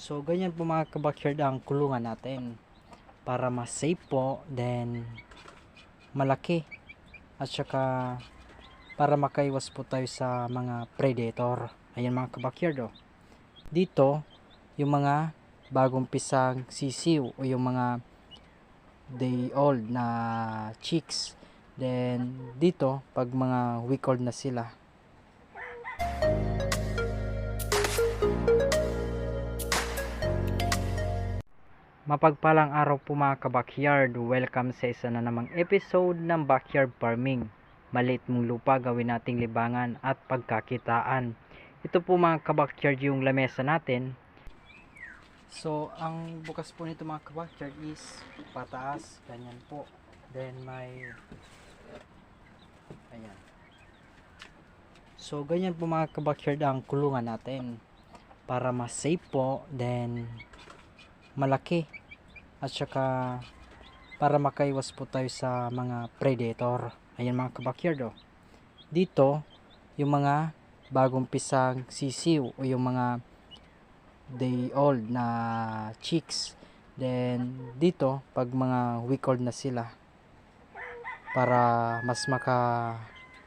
So, ganyan po mga kabakyard ang kulungan natin. Para mas safe po, then malaki. At saka para makaiwas po tayo sa mga predator. Ayan mga kabakyard oh. Dito, yung mga bagong pisang sisiw o yung mga day old na chicks. Then, dito, pag mga week old na sila, Mapagpalang araw po mga ka-backyard. Welcome sa isa na namang episode ng Backyard Farming. Malit mong lupa gawin nating libangan at pagkakitaan. Ito po mga ka-backyard yung lamesa natin. So, ang bukas po nito mga ka-backyard is pataas, ganyan po. Then may ayan. So, ganyan po mga ka-backyard ang kulungan natin. Para mas safe po, then malaki. At saka para makaiwas po tayo sa mga predator. Ayan mga kabakyard oh. dito yung mga bagong pisang sisiw o yung mga day old na chicks. Then dito pag mga week old na sila para mas maka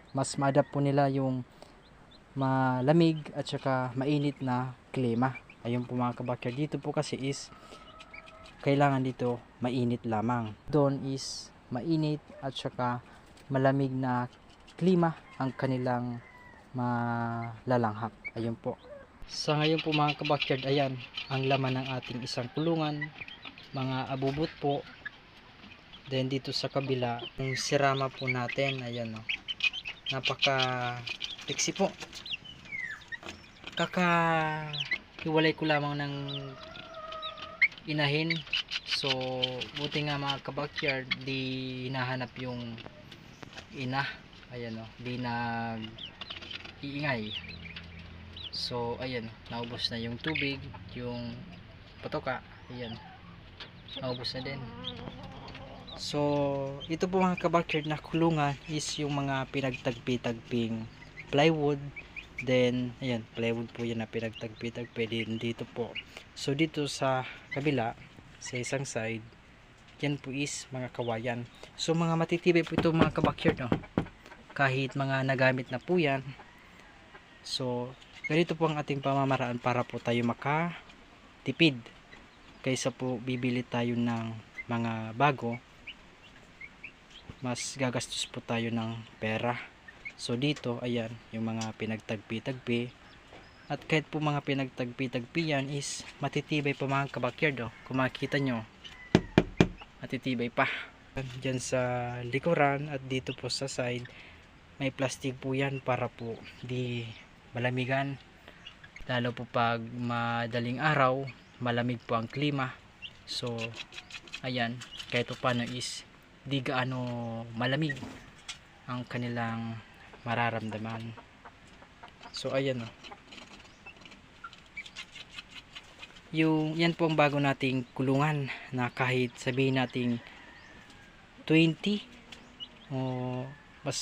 mas ma-adapt po nila yung malamig at saka mainit na klima. Ayun po mga kabakyard dito po kasi is kailangan dito mainit lamang. Doon is mainit at saka malamig na klima ang kanilang malalanghap. Ayun po. Sa ngayon po mga kabakyard ayan ang laman ng ating isang kulungan. Mga abubot po. Then dito sa kabila yung sirama po natin. Ayan o napaka tiksi po. Kaka hiwalay ko lamang ng inahin so buti nga mga kabakyard di hinahanap yung ina. Ayan o di nag iingay so ayan naubos na yung tubig yung patoka. Ayan naubos na din. So ito po mga kabakyard na kulungan is yung mga pinagtagpi-tagping plywood. Then, ayan, plywood po yan na pinagtagpi-tagpi din dito po. So, dito sa kabila, sa isang side, yan po is mga kawayan. So, mga matitibay po ito mga kabakyard, no? Kahit mga nagamit na po yan. So, ganito po ang ating pamamaraan para po tayo makatipid. Kaysa po bibili tayo ng mga bago, mas gagastos po tayo ng pera. So dito, ayan, yung mga pinagtagpi-tagpi. At kahit po mga pinagtagpi-tagpi is matitibay pa mga kabakyard. Oh. Kung makikita nyo, matitibay pa. Diyan sa likuran at dito po sa side, may plastic po yan para po di malamigan. Lalo po pag madaling araw, malamig po ang klima. So, ayan, kahit po paano is di gaano malamig ang kanilang mararamdaman so ayan o yung yan po ang bago nating kulungan na kahit sabihin nating 20 o mas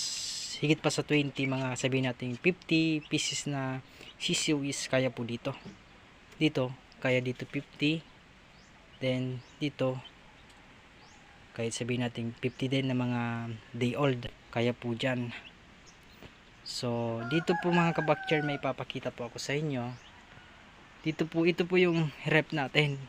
higit pa sa 20 mga sabihin nating 50 pieces na sisiw is kaya po dito. Dito kaya dito 50 then dito kahit sabihin natin 50 din na mga day old kaya po dyan. So dito po mga kabakyard may papakita po ako sa inyo dito po ito po yung rep natin.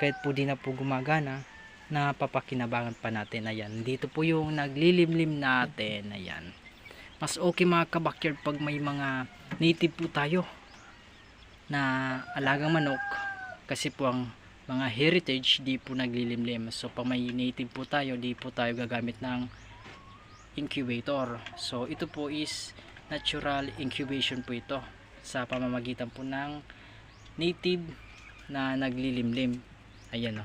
Kahit po di na po gumagana napapakinabangan pa natin. Ayan dito po yung naglilimlim natin. Ayan. Mas okay mga kabakyard pag may mga native po tayo na alagang manok. Kasi po ang mga heritage di po naglilimlim. So pag may native po tayo di po tayo gagamit ng incubator. So ito po is natural incubation po ito sa pamamagitan po ng native na naglilimlim. Ayan o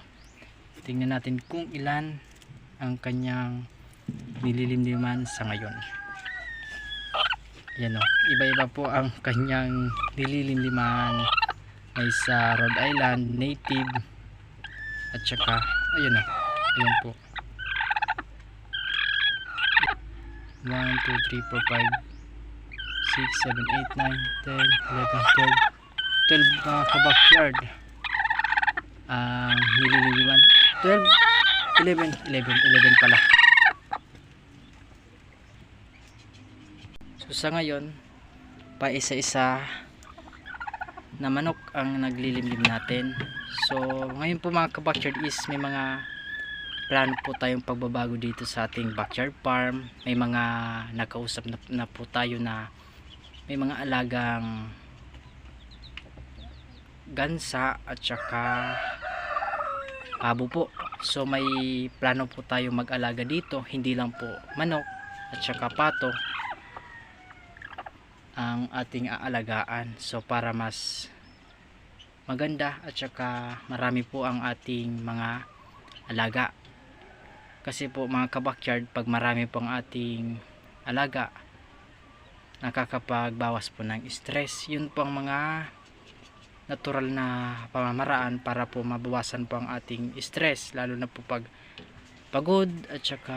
tingnan natin kung ilan ang kanyang nililimliman sa ngayon. Ayan o iba iba po ang kanyang nililimliman. Ay sa Rhode Island native at saka ayan o ayan po. 1, 2, 3, 4, 5 6, 7, 8, 9, 10, 11, 12 12 mga kabakyard ang nilililiman 12 11 11 11 pala. So sa ngayon pa isa-isa na manok ang naglilimlim natin. So ngayon po mga kabackyard is may mga plano po tayong pagbabago dito sa ating backyard farm. May mga nakausap na, na po tayo na may mga alagang gansa at saka pabo po. So may plano po tayo mag-alaga dito. Hindi lang po manok at saka pato ang ating aalagaan. So para mas maganda at saka marami po ang ating mga alaga. Kasi po mga kabakyard pag marami po ang ating alaga nakakapagbawas po ng stress. Yun po ang mga natural na pamamaraan para po mabawasan po ang ating stress lalo na po pag pagod at saka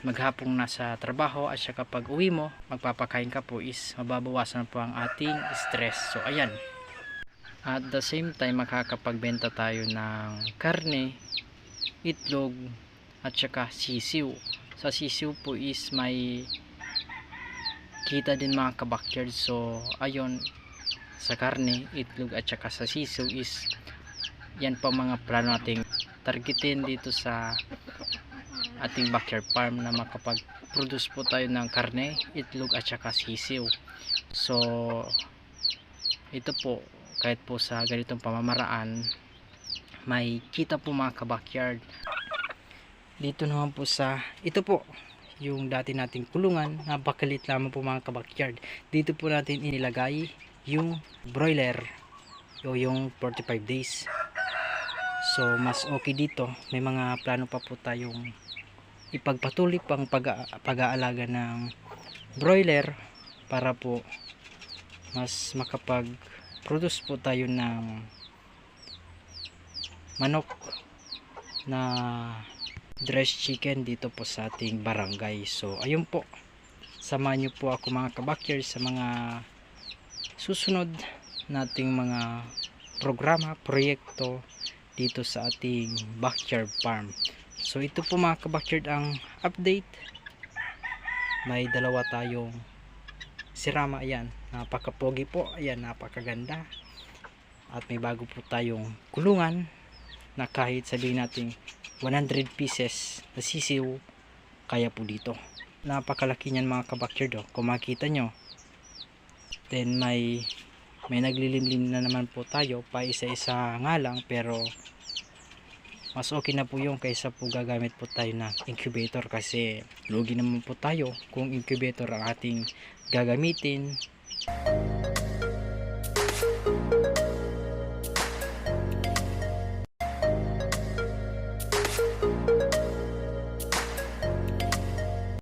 maghapong nasa trabaho at saka pag uwi mo magpapakain ka po is mababawasan po ang ating stress. So ayan. At the same time makakapagbenta tayo ng karne itlog at saka sisiw. Sa sisiw po is may kita din mga kabakyard so ayun sa karne, itlog at saka sa sisiw is yan pa mga plano nating targetin dito sa ating backyard farm na makapag-produce po tayo ng karne, itlog at saka sisiw. So ito po kahit po sa ganitong pamamaraan may kita po mga kabakyard dito naman po sa ito po yung dati nating kulungan napakalit lamang po mga kabakyard dito po natin inilagay yung broiler o yung 45 days. So mas okay dito. May mga plano pa po tayong ipagpatuloy pang pag- pag-aalaga ng broiler para po mas makapag produce po tayo ng manok na dressed chicken dito po sa ating barangay. So ayun po. Samahan nyo po ako mga kabakyard sa mga susunod nating mga programa, proyekto dito sa ating backyard farm. So ito po mga kabakyard ang update. May dalawa tayong sirama. Ayan napakapogi po. Ayan napakaganda. At may bago po tayong kulungan na kahit sabihin natin 100 pieces na sisiw kaya po dito. Napakalaki niyan mga kabakyard oh. kung makita nyo then may may naglilimlim na naman po tayo pa isa-isa nga lang pero mas okay na po yung kaysa po gagamit po tayo ng incubator kasi lugi naman po tayo kung incubator ang ating gagamitin